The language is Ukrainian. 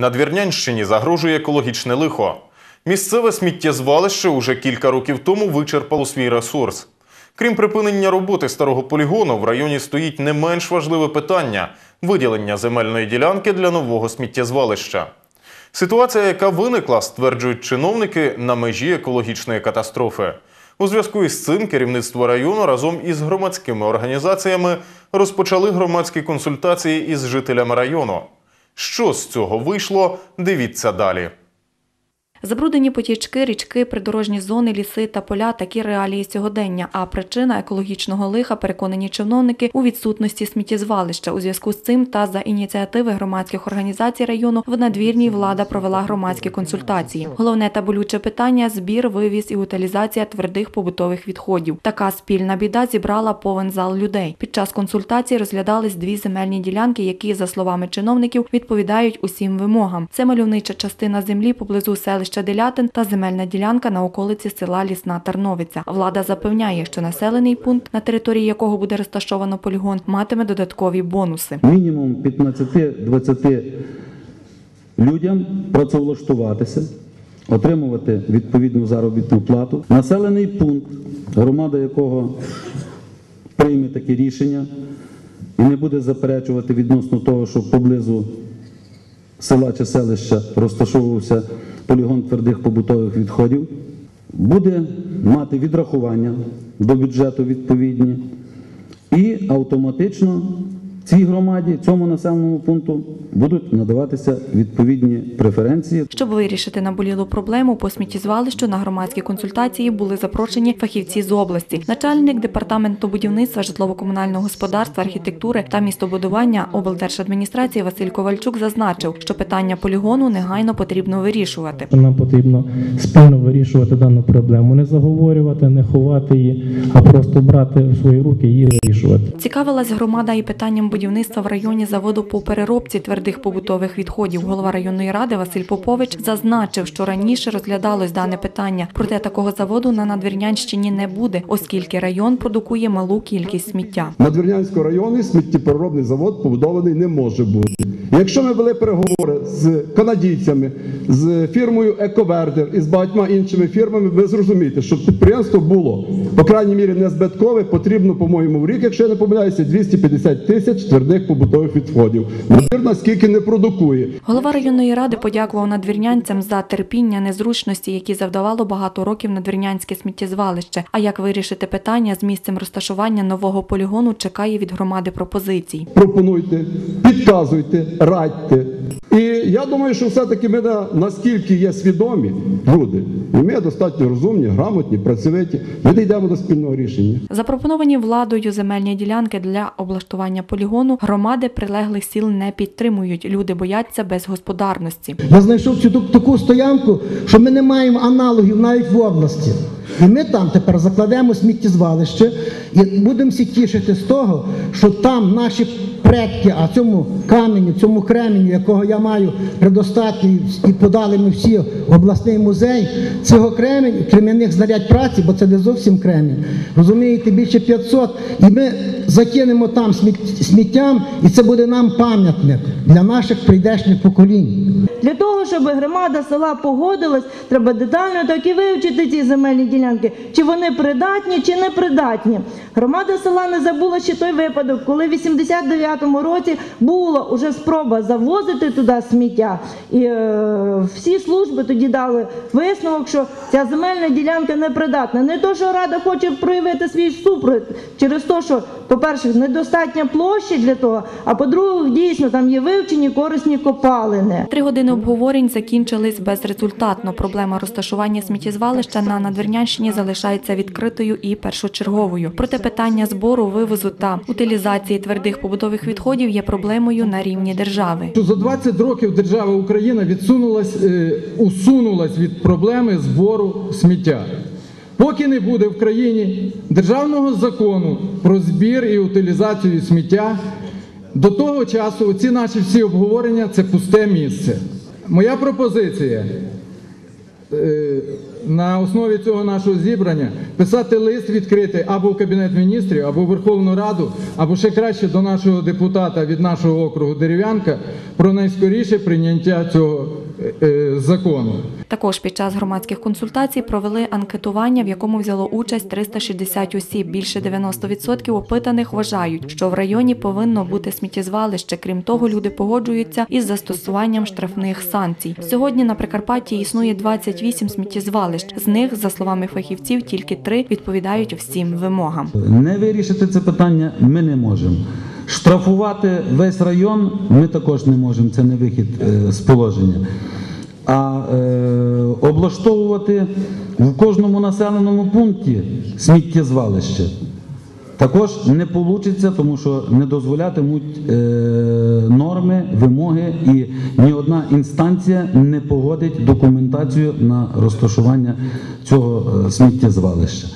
Надвірнянщині загрожує екологічне лихо. Місцеве сміттєзвалище уже кілька років тому вичерпало свій ресурс. Крім припинення роботи старого полігону, в районі стоїть не менш важливе питання виділення земельної ділянки для нового сміттєзвалища. Ситуація, яка виникла, стверджують чиновники, на межі екологічної катастрофи. У зв'язку із цим керівництво району разом із громадськими організаціями розпочали громадські консультації із жителями району. Що з цього вийшло, дивіться далі. Забруднені потічки, річки, придорожні зони, ліси та поля такі реалії сьогодення. А причина екологічного лиха, переконані чиновники, у відсутності сміттєзвалища. У зв'язку з цим та за ініціативи громадських організацій району в надвірній влада провела громадські консультації. Головне та болюче питання збір, вивіз і утилізація твердих побутових відходів. Така спільна біда зібрала повен зал людей. Під час консультацій розглядались дві земельні ділянки, які, за словами чиновників, відповідають усім вимогам. Це мальовнича частина землі поблизу селища Делятин та земельна ділянка на околиці села Лісна Тарновиця. Влада запевняє, що населений пункт, на території якого буде розташовано полігон, матиме додаткові бонуси. мінімум 15-20 людям працевлаштуватися, отримувати відповідну заробітну плату. Населений пункт, громада якого прийме таке рішення і не буде заперечувати відносно того, що поблизу села чи селища розташовувався полігон твердих побутових відходів, буде мати відрахування до бюджету відповідні. І автоматично цій громаді, цьому населеному пункту будуть надаватися відповідні преференції. Щоб вирішити наболілу проблему по сміттєзвалищу на громадські консультації були запрошені фахівці з області. Начальник департаменту будівництва, житлово-комунального господарства, архітектури та містобудування облдержадміністрації Василь Ковальчук зазначив, що питання полігону негайно потрібно вирішувати. Нам потрібно спільно вирішувати дану проблему, не заговорювати, не ховати її, а просто брати в свої руки і вирішувати. Цікавилась громада і питанням будівництва в районі заводу по переробці твердих побутових відходів. Голова районної ради Василь Попович зазначив, що раніше розглядалось дане питання. Проте такого заводу на Надвірнянщині не буде, оскільки район продукує малу кількість сміття. Надвірнянського району сміттєпереробний завод побудований не може бути. Якщо ми вели переговори з канадійцями, з фірмою Ековердер і з багатьма іншими фірмами, ви зрозумієте, щоб підприємство було, по крайній мірі, не збиткове, потрібно, по-моєму, в рік, якщо я не помиляюся, 250 тисяч твердих побутових відходів. Надвірна скільки не продукує. Голова районної ради подякував надвірнянцям за терпіння, незручності, які завдавало багато років надвірнянське сміттєзвалище. А як вирішити питання з місцем розташування нового полігону, чекає від громади пропозицій. пропонуйте, підказуйте, радьте. Я думаю, що все-таки ми на- наскільки є свідомі люди, і ми достатньо розумні, грамотні, працьовиті, ми дійдемо до спільного рішення. Запропоновані владою земельні ділянки для облаштування полігону громади прилеглих сіл не підтримують. Люди бояться безгосподарності. Я знайшов цю таку стоянку, що ми не маємо аналогів навіть в області. І ми там тепер закладемо сміттєзвалище і будемо всі тішити з того, що там наші предки, а цьому каменю, цьому кременю, якого я маю предостатньо і подали ми всі в обласний музей, цього кремень, крем'яних знарядь праці, бо це не зовсім кремінь. Розумієте, більше 500. І ми закинемо там сміттям, і це буде нам пам'ятник для наших прийдешніх поколінь. Для того, щоб громада села погодилась, треба детально так і вивчити ці земельні ділянки, чи вони придатні, чи не придатні. Громада села не забула ще той випадок, коли 89 2005 році була вже спроба завозити туди сміття. І е, всі служби тоді дали висновок, що ця земельна ділянка непридатна. Не то, що рада хоче проявити свій супровід через те, що, по-перше, недостатня площі для того, а по-друге, дійсно там є вивчені корисні копалини. Три години обговорень закінчились безрезультатно. Проблема розташування сміттєзвалища на Надвірнянщині залишається відкритою і першочерговою. Проте питання збору, вивозу та утилізації твердих побутових відходів є проблемою на рівні держави. за 20 років держава Україна відсунулась, е, усунулась від проблеми збору сміття. Поки не буде в країні державного закону про збір і утилізацію сміття, до того часу ці наші всі обговорення це пусте місце. Моя пропозиція на основі цього нашого зібрання писати лист відкритий або в Кабінет міністрів, або в Верховну Раду, або ще краще до нашого депутата від нашого округу Дерев'янка про найскоріше прийняття цього е, е, закону. Також під час громадських консультацій провели анкетування, в якому взяло участь 360 осіб. Більше 90% опитаних вважають, що в районі повинно бути сміттєзвалище. Крім того, люди погоджуються із застосуванням штрафних санкцій. Сьогодні на Прикарпатті існує 28 сміттєзвалищ. З них, за словами фахівців, тільки три відповідають всім вимогам. Не вирішити це питання ми не можемо. Штрафувати весь район ми також не можемо, це не вихід е, з положення. А е, облаштовувати в кожному населеному пункті сміттєзвалище також не вийде, тому що не дозволятимуть е, норми, вимоги, і ні одна інстанція не погодить документацію на розташування цього е, сміттєзвалища.